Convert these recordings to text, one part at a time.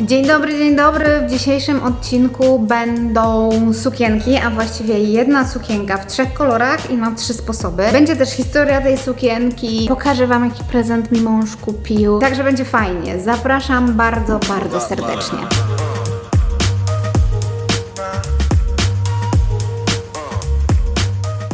Dzień dobry, dzień dobry. W dzisiejszym odcinku będą sukienki, a właściwie jedna sukienka w trzech kolorach i na trzy sposoby. Będzie też historia tej sukienki. Pokażę Wam, jaki prezent mi mąż kupił. Także będzie fajnie. Zapraszam bardzo, bardzo serdecznie.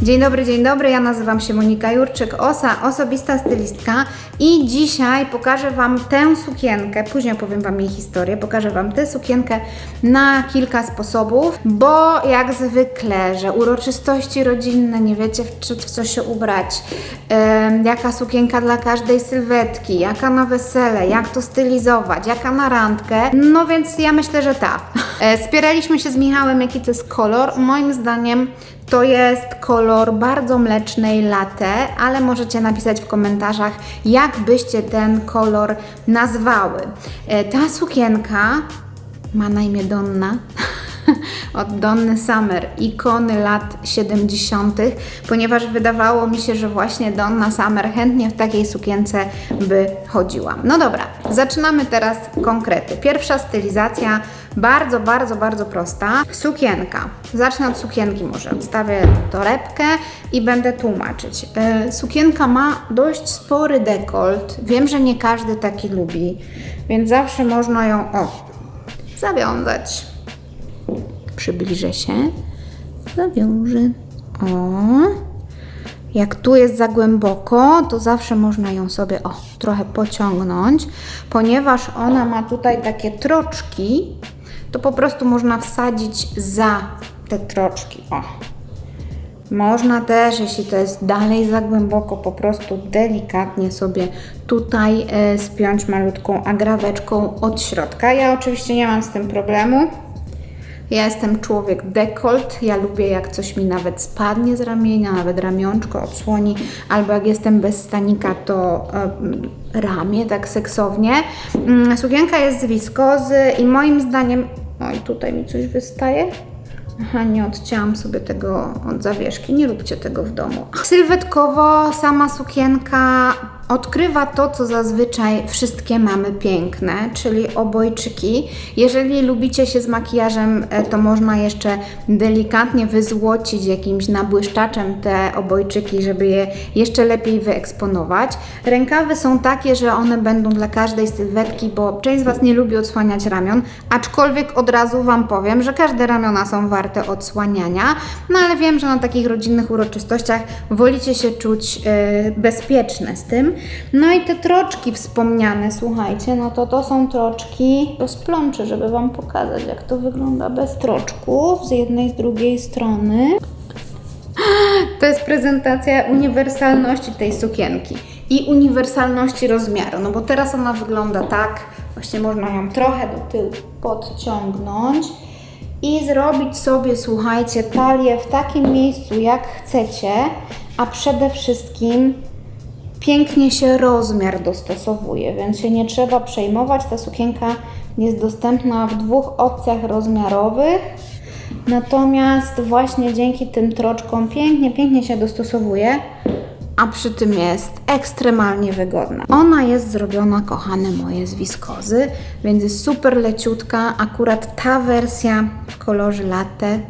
Dzień dobry, dzień dobry. Ja nazywam się Monika Jurczyk, OSA, osobista stylistka i dzisiaj pokażę Wam tę sukienkę, później opowiem Wam jej historię, pokażę Wam tę sukienkę na kilka sposobów, bo jak zwykle, że uroczystości rodzinne, nie wiecie w, co się ubrać, em, jaka sukienka dla każdej sylwetki, jaka na wesele, jak to stylizować, jaka na randkę, no więc ja myślę, że ta. E, Spieraliśmy się z Michałem, jaki to jest kolor. Moim zdaniem to jest kolor bardzo mlecznej latte, ale możecie napisać w komentarzach, jak byście ten kolor nazwały. E, Ta sukienka ma na imię Donna. Od Donny Summer, ikony lat 70., ponieważ wydawało mi się, że właśnie Donna Summer chętnie w takiej sukience by chodziła. No dobra, zaczynamy teraz konkrety. Pierwsza stylizacja, bardzo, bardzo, bardzo prosta. Sukienka. Zacznę od sukienki może. Odstawię torebkę i będę tłumaczyć. E, Sukienka ma dość spory dekolt. Wiem, że nie każdy taki lubi, więc zawsze można ją o, zawiązać przybliżę się, zawiążę. O. Jak tu jest za głęboko, to zawsze można ją sobie o, trochę pociągnąć, ponieważ ona ma tutaj takie troczki, to po prostu można wsadzić za te troczki. O. Można też, jeśli to jest dalej za głęboko, po prostu delikatnie sobie tutaj e, spiąć malutką agraweczką od środka. Ja oczywiście nie mam z tym problemu. Ja jestem człowiek dekolt, ja lubię jak coś mi nawet spadnie z ramienia, nawet ramionczko odsłoni, albo jak jestem bez stanika, to e, ramię tak seksownie. Mm, Sukienka jest z wiskozy i moim zdaniem... Oj, tutaj mi coś wystaje. Aha, nie odcięłam sobie tego od zawieszki, nie róbcie tego w domu. Sylwetkowo sama sukienka odkrywa to, co zazwyczaj wszystkie mamy piękne, czyli obojczyki. Jeżeli lubicie się z makijażem, e, to można jeszcze delikatnie wyzłocić jakimś nabłyszczaczem te obojczyki, żeby je jeszcze lepiej wyeksponować. Rękawy są takie, że one będą dla każdej sylwetki, bo część z Was nie lubi odsłaniać ramion, aczkolwiek od razu Wam powiem, że każde ramiona są warte odsłaniania, no ale wiem, że na takich rodzinnych uroczystościach wolicie się czuć e, bezpieczne z tym. No i te troczki wspomniane, słuchajcie, no to to są troczki rozplączy, żeby Wam pokazać, jak to wygląda bez troczków z jednej, z drugiej strony. To jest prezentacja uniwersalności tej sukienki i uniwersalności rozmiaru, no bo teraz ona wygląda tak, właśnie można ją trochę do tyłu podciągnąć i zrobić sobie, słuchajcie, talię w takim miejscu, jak chcecie, a przede wszystkim pięknie się rozmiar dostosowuje, więc się nie trzeba przejmować. Ta sukienka jest dostępna w dwóch opcjach rozmiarowych. Natomiast właśnie dzięki tym troczkom pięknie, pięknie się dostosowuje, a przy tym jest ekstremalnie wygodna. Ona jest zrobiona, kochane moje, z wiskozy, więc jest super leciutka. Akurat ta wersja w kolorze latte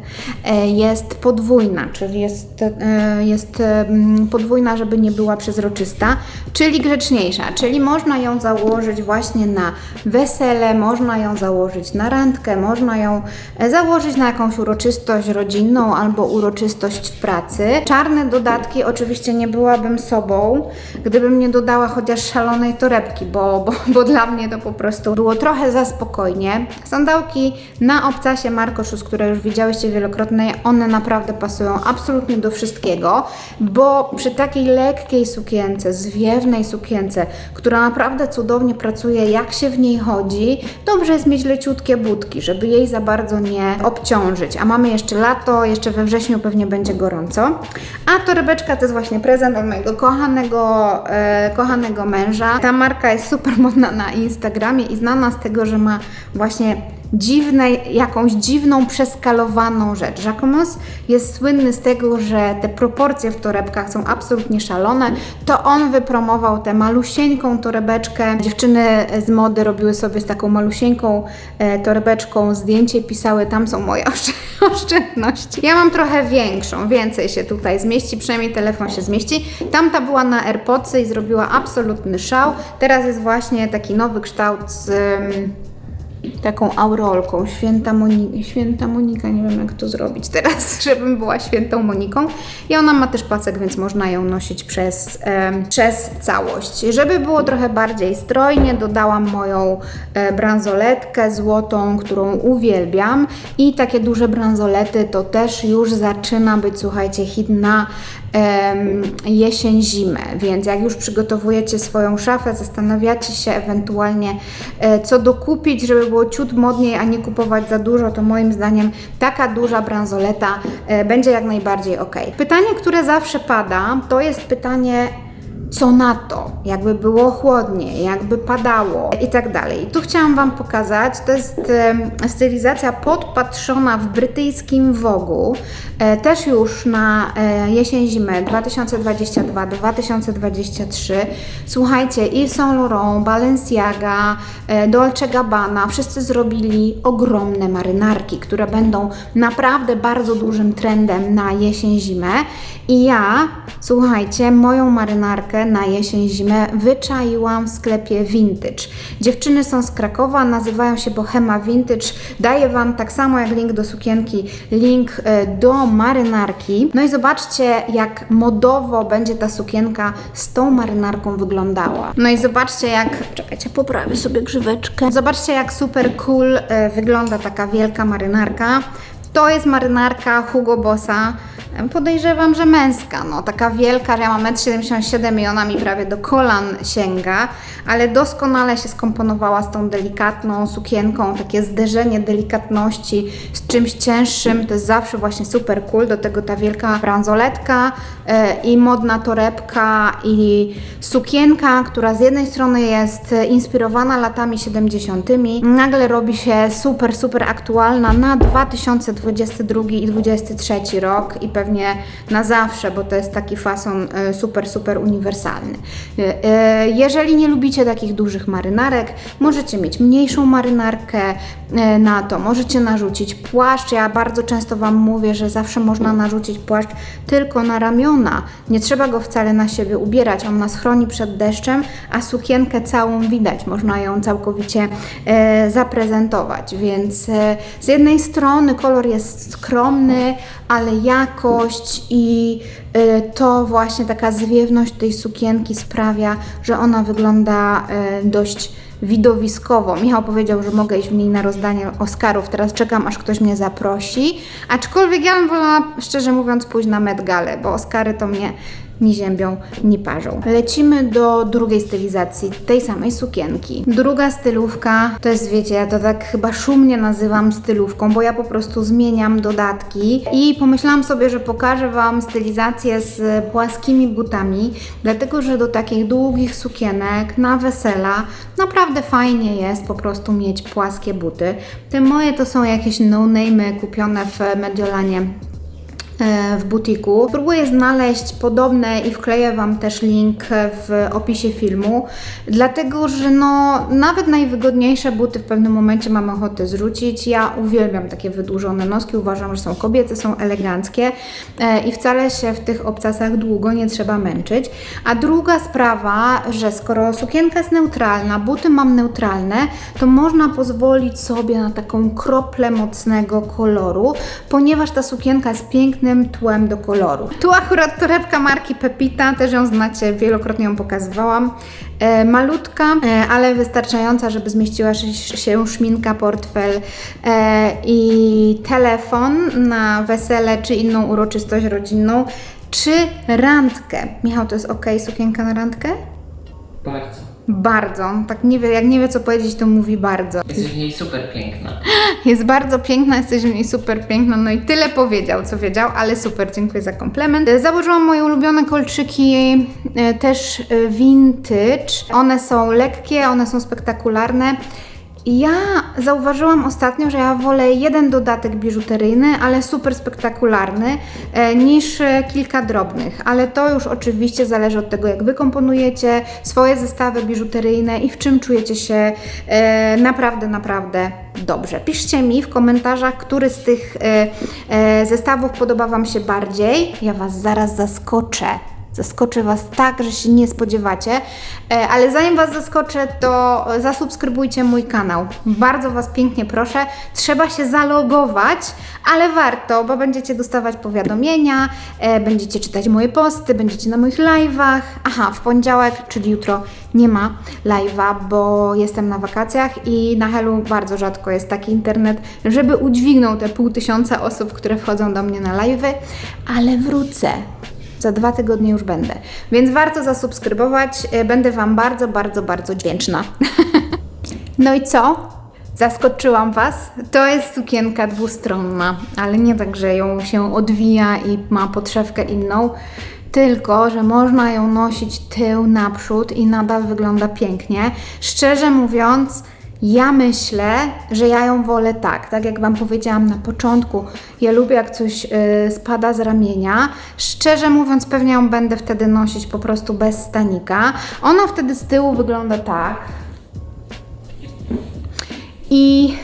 e, jest podwójna, czyli jest, e, jest em, podwójna, żeby nie była przezroczysta, czyli grzeczniejsza, czyli można ją założyć właśnie na wesele, można ją założyć na randkę, można ją e, założyć na jakąś uroczystość rodzinną albo uroczystość w pracy. Czarne dodatki oczywiście nie byłabym sobą, gdybym nie dodała chociaż szalonej torebki, bo, bo, bo dla mnie to po prostu było trochę za spokojnie. Sandałki na obcasie Markoszus, które już widziałyście wielokrotnie, one naprawdę pasują absolutnie do wszystkiego, bo przy takiej lekkiej sukience, zwiewnej sukience, która naprawdę cudownie pracuje, jak się w niej chodzi, dobrze jest mieć leciutkie budki, żeby jej za bardzo nie obciążyć. A mamy jeszcze lato, jeszcze we wrześniu pewnie będzie gorąco. A torebeczka to jest właśnie prezent mojego kochanego, e, kochanego męża. Ta marka jest super modna na Instagramie i znana z tego, że ma właśnie dziwnej, jakąś dziwną, przeskalowaną rzecz. Jacquemus jest słynny z tego, że te proporcje w torebkach są absolutnie szalone. To on wypromował tę malusieńką torebeczkę. Dziewczyny z mody robiły sobie z taką malusieńką e, torebeczką zdjęcie, pisały, tam są moje oszczę- oszczędności. Ja mam trochę większą, więcej się tutaj zmieści, przynajmniej telefon się zmieści. Tamta była na AirPodsy i zrobiła absolutny szał. Teraz jest właśnie taki nowy kształt z... taką aurolką, święta, Moni- święta Monika, nie wiem jak to zrobić teraz, żebym była świętą Moniką. I ona ma też pasek, więc można ją nosić przez, em, przez całość. Żeby było trochę bardziej strojnie, dodałam moją e, bransoletkę złotą, którą uwielbiam. I takie duże bransolety to też już zaczyna być, słuchajcie, hit na jesień, zimę, więc jak już przygotowujecie swoją szafę, zastanawiacie się ewentualnie e, co dokupić, żeby było ciut modniej, a nie kupować za dużo, to moim zdaniem taka duża bransoleta e, będzie jak najbardziej ok. Pytanie, które zawsze pada, to jest pytanie co na to, jakby było chłodniej, jakby padało i tak dalej. I tu chciałam Wam pokazać, to jest stylizacja podpatrzona w brytyjskim Wogu, e, też już na e, jesień-zimę 2022-2023. Słuchajcie, Yves Saint Laurent, Balenciaga, e, Dolce Gabbana, wszyscy zrobili ogromne marynarki, które będą naprawdę bardzo dużym trendem na jesień-zimę. I ja, słuchajcie, moją marynarkę na jesień-zimę wyczaiłam w sklepie Vintage. Dziewczyny są z Krakowa, nazywają się Bohema Vintage. Daję Wam tak samo jak link do sukienki, link e, do marynarki. No i zobaczcie, jak modowo będzie ta sukienka z tą marynarką wyglądała. No i zobaczcie, jak. Czekajcie, poprawię sobie grzyweczkę. Zobaczcie, jak super cool e, wygląda taka wielka marynarka. To jest marynarka Hugo Bossa. Podejrzewam, że męska, no taka wielka, ja mam 1,77 m i ona mi prawie do kolan sięga, ale doskonale się skomponowała z tą delikatną sukienką, takie zderzenie delikatności z czymś cięższym, to jest zawsze właśnie super cool, do tego ta wielka bransoletka e, i modna torebka i sukienka, która z jednej strony jest inspirowana latami 70., nagle robi się super, super aktualna na 2022 i 2023 rok i pewnie na zawsze, bo to jest taki fason e, super, super uniwersalny. E, e, Jeżeli nie lubicie takich dużych marynarek, możecie mieć mniejszą marynarkę na to, możecie narzucić płaszcz. Ja bardzo często Wam mówię, że zawsze można narzucić płaszcz tylko na ramiona. Nie trzeba go wcale na siebie ubierać, on nas chroni przed deszczem, a sukienkę całą widać, można ją całkowicie zaprezentować. Więc z jednej strony kolor jest skromny, ale jakość i e, to właśnie taka zwiewność tej sukienki sprawia, że ona wygląda e, dość widowiskowo. Michał powiedział, że mogę iść w niej na rozdanie Oscarów. Teraz czekam, aż ktoś mnie zaprosi. Aczkolwiek ja bym wolała, szczerze mówiąc, pójść na Met Galę, bo Oscary to mnie ni ziębią, ni parzą. Lecimy do drugiej stylizacji tej samej sukienki. Druga stylówka to jest, wiecie, ja to tak chyba szumnie nazywam stylówką, bo ja po prostu zmieniam dodatki i pomyślałam sobie, że pokażę Wam stylizację z płaskimi butami, dlatego że do takich długich sukienek na wesela naprawdę fajnie jest po prostu mieć płaskie buty. Te moje to są jakieś no-name'y kupione w Mediolanie w butiku. Próbuję znaleźć podobne i wkleję Wam też link w opisie filmu, dlatego że no, nawet najwygodniejsze buty w pewnym momencie mamy ochotę zrzucić. Ja uwielbiam takie wydłużone noski, uważam, że są kobiece, są eleganckie e, i wcale się w tych obcasach długo nie trzeba męczyć. A druga sprawa, że skoro sukienka jest neutralna, buty mam neutralne, to można pozwolić sobie na taką kroplę mocnego koloru, ponieważ ta sukienka jest pięknym tłem do koloru. Tu akurat torebka marki Pepita, też ją znacie, wielokrotnie ją pokazywałam. E, malutka, e, ale wystarczająca, żeby zmieściła się, szminka, portfel e, i telefon na wesele czy inną uroczystość rodzinną, czy randkę. Michał, to jest ok sukienka na randkę? Bardzo. Bardzo. Tak nie wie, jak nie wie co powiedzieć, to mówi bardzo. Jesteś w niej super piękna. Jest bardzo piękna, jesteś w niej super piękna, no i tyle powiedział, co wiedział, ale super, dziękuję za komplement. E, Założyłam moje ulubione kolczyki, e, też e, vintage. One są lekkie, one są spektakularne Ja zauważyłam ostatnio, że ja wolę jeden dodatek biżuteryjny, ale super spektakularny, e, niż e, kilka drobnych. Ale to już oczywiście zależy od tego, jak wy komponujecie swoje zestawy biżuteryjne i w czym czujecie się e, naprawdę, naprawdę dobrze. Piszcie mi w komentarzach, który z tych zestawów podoba Wam się bardziej. Ja Was zaraz zaskoczę. Zaskoczę Was tak, że się nie spodziewacie. E, Ale zanim Was zaskoczę, to zasubskrybujcie mój kanał. Bardzo Was pięknie proszę. Trzeba się zalogować, ale warto, bo będziecie dostawać powiadomienia, e, będziecie czytać moje posty, będziecie na moich live'ach. Aha, w poniedziałek, czyli jutro nie ma live'a, bo jestem na wakacjach i na Helu bardzo rzadko jest taki internet, żeby udźwignął te pół tysiąca osób, które wchodzą do mnie na live'y, ale wrócę. Za dwa tygodnie już będę. Więc warto zasubskrybować. E, Będę Wam bardzo, bardzo, bardzo wdzięczna. no i co? Zaskoczyłam Was. To jest sukienka dwustronna, ale nie tak, że ją się odwija i ma podszewkę inną, tylko, że można ją nosić tył naprzód i nadal wygląda pięknie. Szczerze mówiąc, ja myślę, że ja ją wolę tak, tak jak Wam powiedziałam na początku. Ja lubię, jak coś y, spada z ramienia. Szczerze mówiąc, pewnie ją będę wtedy nosić po prostu bez stanika. Ona wtedy z tyłu wygląda tak. I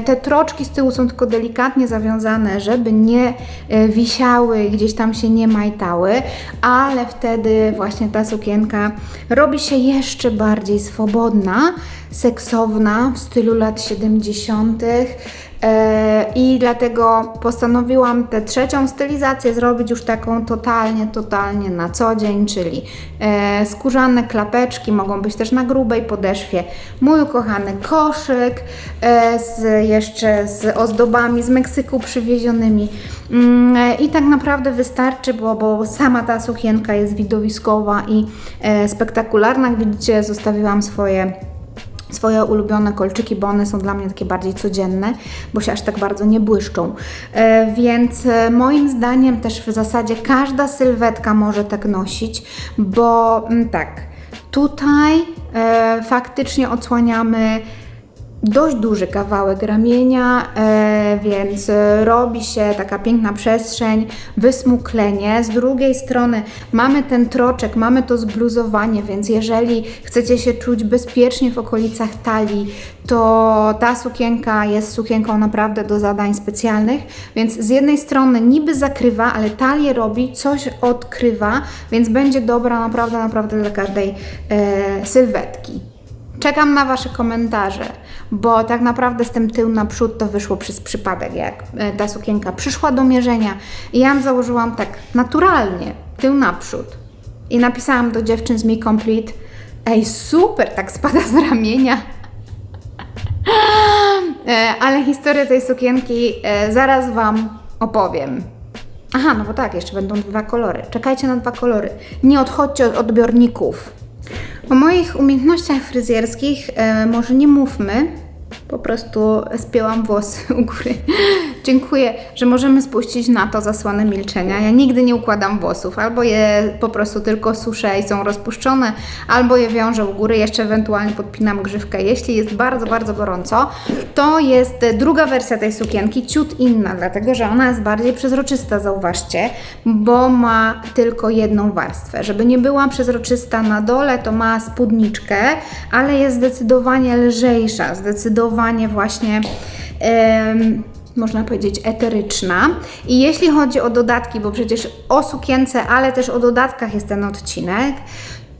te troczki z tyłu są tylko delikatnie zawiązane, żeby nie e, wisiały, gdzieś tam się nie majtały, ale wtedy właśnie ta sukienka robi się jeszcze bardziej swobodna, seksowna w stylu lat 70. E, I dlatego postanowiłam tę trzecią stylizację zrobić już taką totalnie, totalnie na co dzień, czyli e, skórzane klapeczki, mogą być też na grubej podeszwie. Mój ukochany koszyk e, z, jeszcze z ozdobami z Meksyku przywiezionymi. Mm, I tak naprawdę wystarczy, bo, bo sama ta sukienka jest widowiskowa i spektakularna. Jak widzicie, zostawiłam swoje swoje ulubione kolczyki, bo one są dla mnie takie bardziej codzienne, bo się aż tak bardzo nie błyszczą. E, więc e, moim zdaniem też w zasadzie każda sylwetka może tak nosić, bo mm, tak, tutaj e, faktycznie odsłaniamy dość duży kawałek ramienia, e, więc robi się taka piękna przestrzeń, wysmuklenie. Z drugiej strony mamy ten troczek, mamy to zbluzowanie, więc jeżeli chcecie się czuć bezpiecznie w okolicach talii, to ta sukienka jest sukienką naprawdę do zadań specjalnych, więc z jednej strony niby zakrywa, ale talię robi, coś odkrywa, więc będzie dobra naprawdę, naprawdę dla każdej e, sylwetki. Czekam na Wasze komentarze, bo tak naprawdę z tym tył naprzód to wyszło przez przypadek, jak e, ta sukienka przyszła do mierzenia i ja ją założyłam tak naturalnie, tył naprzód. I napisałam do dziewczyn z Me Complete, ej super, tak spada z ramienia. E, Ale historię tej sukienki e, zaraz Wam opowiem. Aha, no bo tak, jeszcze będą dwa kolory. Czekajcie na dwa kolory. Nie odchodźcie od odbiorników. O moich umiejętnościach fryzjerskich e, może nie mówmy. Po prostu spięłam włosy u góry. Dziękuję, że możemy spuścić na to zasłonę milczenia. Ja nigdy nie układam włosów. Albo je po prostu tylko suszę i są rozpuszczone, albo je wiążę u góry, jeszcze ewentualnie podpinam grzywkę. Jeśli jest bardzo, bardzo gorąco, to jest druga wersja tej sukienki, ciut inna, dlatego że ona jest bardziej przezroczysta, zauważcie, bo ma tylko jedną warstwę. Żeby nie była przezroczysta na dole, to ma spódniczkę, ale jest zdecydowanie lżejsza, zdecydowanie właśnie. Można powiedzieć, eteryczna. I jeśli chodzi o dodatki, bo przecież o sukience, ale też o dodatkach jest ten odcinek,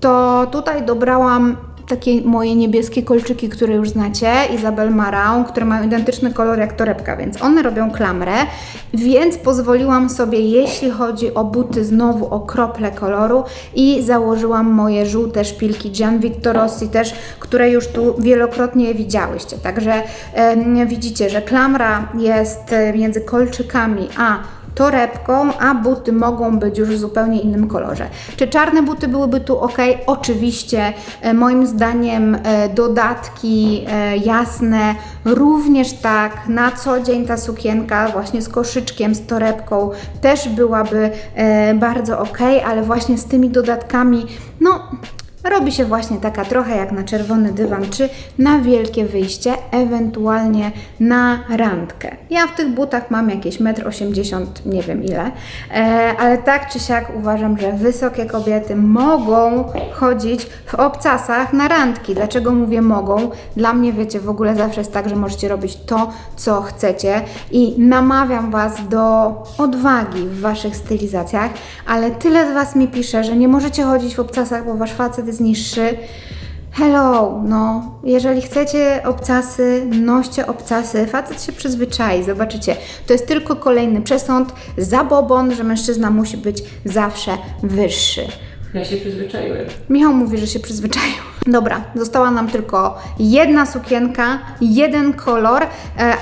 to tutaj dobrałam takie moje niebieskie kolczyki, które już znacie, Isabel Marant, które mają identyczny kolor jak torebka, więc one robią klamrę, więc pozwoliłam sobie, jeśli chodzi o buty, znowu o krople koloru i założyłam moje żółte szpilki Gian Victor Rossi też, które już tu wielokrotnie widziałyście. Także em, widzicie, że klamra jest e, między kolczykami a torebką, a buty mogą być już w zupełnie innym kolorze. Czy czarne buty byłyby tu ok? Oczywiście, e, moim zdaniem e, dodatki e, jasne, również tak, na co dzień ta sukienka właśnie z koszyczkiem, z torebką też byłaby bardzo ok, ale właśnie z tymi dodatkami, no robi się właśnie taka trochę jak na czerwony dywan, czy na wielkie wyjście, ewentualnie na randkę. Ja w tych butach mam jakieś 1,80 m, nie wiem ile, e, ale tak czy siak uważam, że wysokie kobiety mogą chodzić w obcasach na randki. Dlaczego mówię mogą? Dla mnie, wiecie, w ogóle zawsze jest tak, że możecie robić to, co chcecie i namawiam Was do odwagi w Waszych stylizacjach, ale tyle z Was mi pisze, że nie możecie chodzić w obcasach, bo Wasz facet jest niższy. Hello, no, jeżeli chcecie obcasy, noście obcasy, facet się przyzwyczai, zobaczycie. To jest tylko kolejny przesąd, zabobon, że mężczyzna musi być zawsze wyższy. Ja się przyzwyczaiłem. Michał mówi, że się przyzwyczaił. Dobra, została nam tylko jedna sukienka, jeden kolor, e,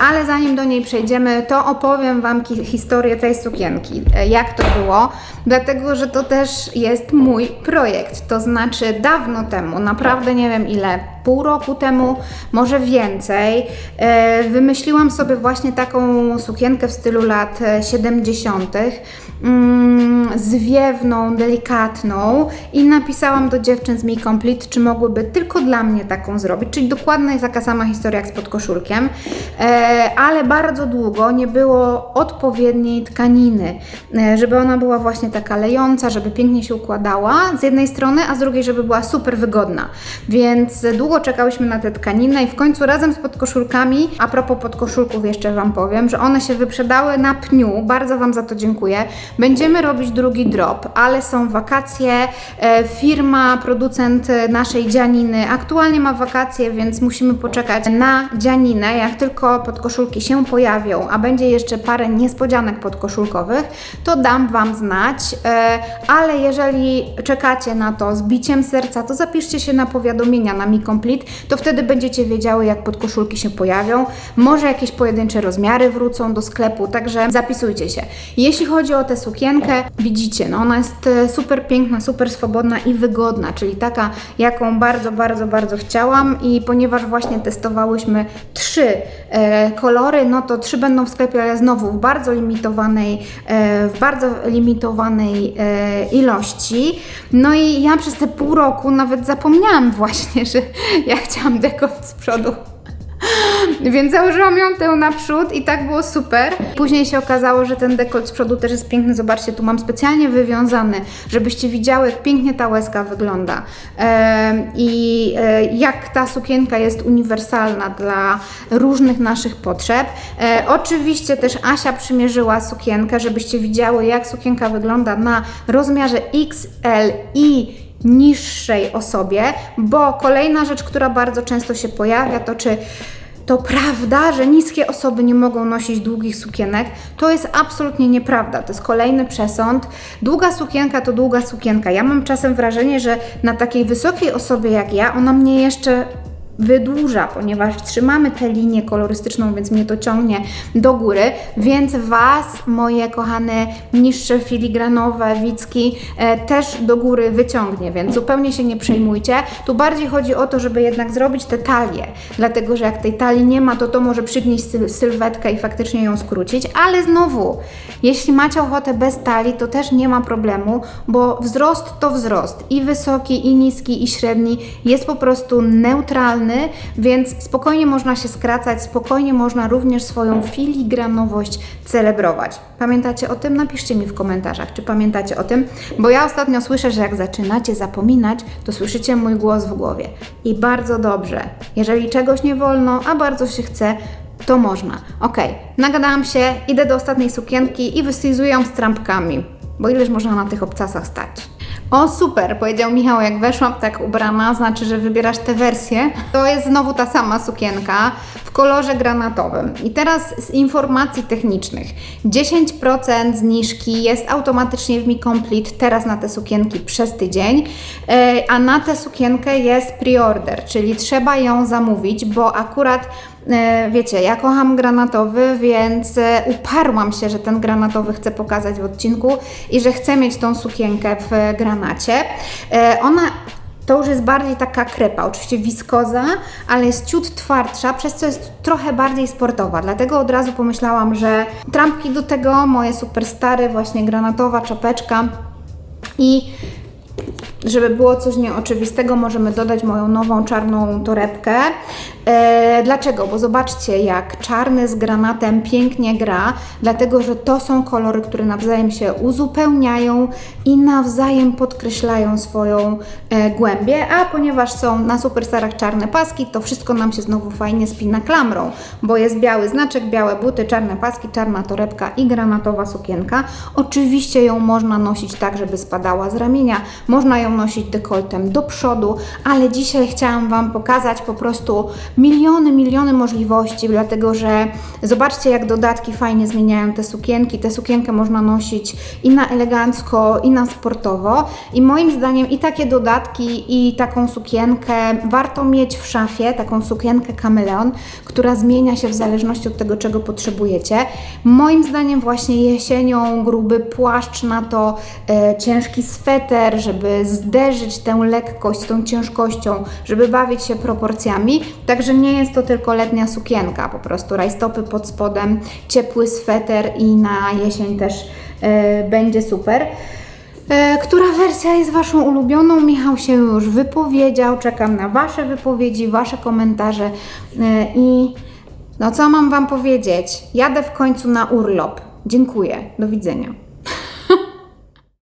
ale zanim do niej przejdziemy, to opowiem Wam historię tej sukienki. e, Jak to było, dlatego że to też jest mój projekt. To znaczy, dawno temu, naprawdę nie wiem ile, pół roku temu, może więcej, e, wymyśliłam sobie właśnie taką sukienkę w stylu lat e, 70. Mm, zwiewną, delikatną i napisałam do dziewczyn z Mi Complete, czy mogłyby tylko dla mnie taką zrobić, czyli dokładnie jest taka sama historia jak z podkoszulkiem, e, ale bardzo długo nie było odpowiedniej tkaniny, e, żeby ona była właśnie taka lejąca, żeby pięknie się układała z jednej strony, a z drugiej, żeby była super wygodna, więc długo czekałyśmy na tę tkaninę i w końcu razem z podkoszulkami, a propos podkoszulków jeszcze Wam powiem, że one się wyprzedały na pniu, bardzo Wam za to dziękuję. Będziemy robić drugi drop, ale są wakacje. E, firma, producent e, naszej dzianiny aktualnie ma wakacje, więc musimy poczekać na dzianinę. Jak tylko podkoszulki się pojawią, a będzie jeszcze parę niespodzianek podkoszulkowych, to dam Wam znać. E, ale jeżeli czekacie na to z biciem serca, to zapiszcie się na powiadomienia na Mi To wtedy będziecie wiedziały, jak podkoszulki się pojawią. Może jakieś pojedyncze rozmiary wrócą do sklepu, także zapisujcie się. Jeśli chodzi o tę sukienkę, widzicie, no ona jest e, super piękna, super swobodna i wygodna, czyli taka, jaką bardzo, bardzo, bardzo chciałam i ponieważ właśnie testowałyśmy trzy e, kolory, no to trzy będą w sklepie, ale znowu w bardzo limitowanej, e, w bardzo limitowanej e, ilości. No i ja przez te pół roku nawet zapomniałam właśnie, że ja chciałam dekolt z przodu. Więc założyłam ją tę naprzód i tak było super. Później się okazało, że ten dekolt z przodu też jest piękny. Zobaczcie, tu mam specjalnie wywiązany, żebyście widziały, jak pięknie ta łezka wygląda. I e, jak ta sukienka jest uniwersalna dla różnych naszych potrzeb. E, oczywiście też Asia przymierzyła sukienkę, żebyście widziały, jak sukienka wygląda na rozmiarze XL i niższej osobie, bo kolejna rzecz, która bardzo często się pojawia, to czy to prawda, że niskie osoby nie mogą nosić długich sukienek? To jest absolutnie nieprawda. To jest kolejny przesąd. Długa sukienka to długa sukienka. Ja mam czasem wrażenie, że na takiej wysokiej osobie jak ja, ona mnie jeszcze wydłuża, ponieważ trzymamy tę linię kolorystyczną, więc mnie to ciągnie do góry, więc Was, moje kochane, niższe filigranowe wicki, e, też do góry wyciągnie, więc zupełnie się nie przejmujcie. Tu bardziej chodzi o to, żeby jednak zrobić tę talię, dlatego że jak tej talii nie ma, to to może przygnieść syl- sylwetkę i faktycznie ją skrócić, ale znowu, jeśli macie ochotę bez talii, to też nie ma problemu, bo wzrost to wzrost. I wysoki, i niski, i średni jest po prostu neutralny, więc spokojnie można się skracać, spokojnie można również swoją filigranowość celebrować. Pamiętacie o tym? Napiszcie mi w komentarzach, czy pamiętacie o tym, bo ja ostatnio słyszę, że jak zaczynacie zapominać, to słyszycie mój głos w głowie. I bardzo dobrze. Jeżeli czegoś nie wolno, a bardzo się chce, to można. Ok, nagadałam się, idę do ostatniej sukienki i wystylizuję ją z trampkami, bo ileż można na tych obcasach stać. O super, powiedział Michał, jak weszłam tak ubrana, znaczy, że wybierasz tę wersję. To jest znowu ta sama sukienka kolorze granatowym. I teraz z informacji technicznych. 10% zniżki jest automatycznie w Mi Complete teraz na te sukienki przez tydzień, e, a na tę sukienkę jest preorder, czyli trzeba ją zamówić, bo akurat E, Wiecie, ja kocham granatowy, więc e, uparłam się, że ten granatowy chcę pokazać w odcinku i że chcę mieć tą sukienkę w granacie. Ona to już jest bardziej taka krepa, oczywiście wiskoza, ale jest ciut twardsza, przez co jest trochę bardziej sportowa. Dlatego od razu pomyślałam, że trampki do tego, moje super stare, właśnie granatowa czapeczka i żeby było coś nieoczywistego, możemy dodać moją nową czarną torebkę. E, dlaczego? Bo zobaczcie, jak czarny z granatem pięknie gra, dlatego że to są kolory, które nawzajem się uzupełniają i nawzajem podkreślają swoją e, głębię, a ponieważ są na superstarach czarne paski, to wszystko nam się znowu fajnie spina klamrą, bo jest biały znaczek, białe buty, czarne paski, czarna torebka i granatowa sukienka. Oczywiście ją można nosić tak, żeby spadała z ramienia, można ją nosić dekoltem do przodu, ale dzisiaj chciałam Wam pokazać po prostu miliony, miliony możliwości, dlatego że zobaczcie, jak dodatki fajnie zmieniają te sukienki. Tę sukienkę można nosić i na elegancko, i na sportowo. I moim zdaniem i takie dodatki, i taką sukienkę warto mieć w szafie, taką sukienkę kameleon, która zmienia się w zależności od tego, czego potrzebujecie. Moim zdaniem właśnie jesienią gruby płaszcz na to e, ciężki sweter, żeby zderzyć tę lekkość z tą ciężkością, żeby bawić się proporcjami. Także nie jest to tylko letnia sukienka, po prostu rajstopy pod spodem, ciepły sweter i na jesień też e, będzie super. E, Która wersja jest Waszą ulubioną? Michał się już wypowiedział. Czekam na Wasze wypowiedzi, Wasze komentarze. E, I no co mam Wam powiedzieć? Jadę w końcu na urlop. Dziękuję. Do widzenia.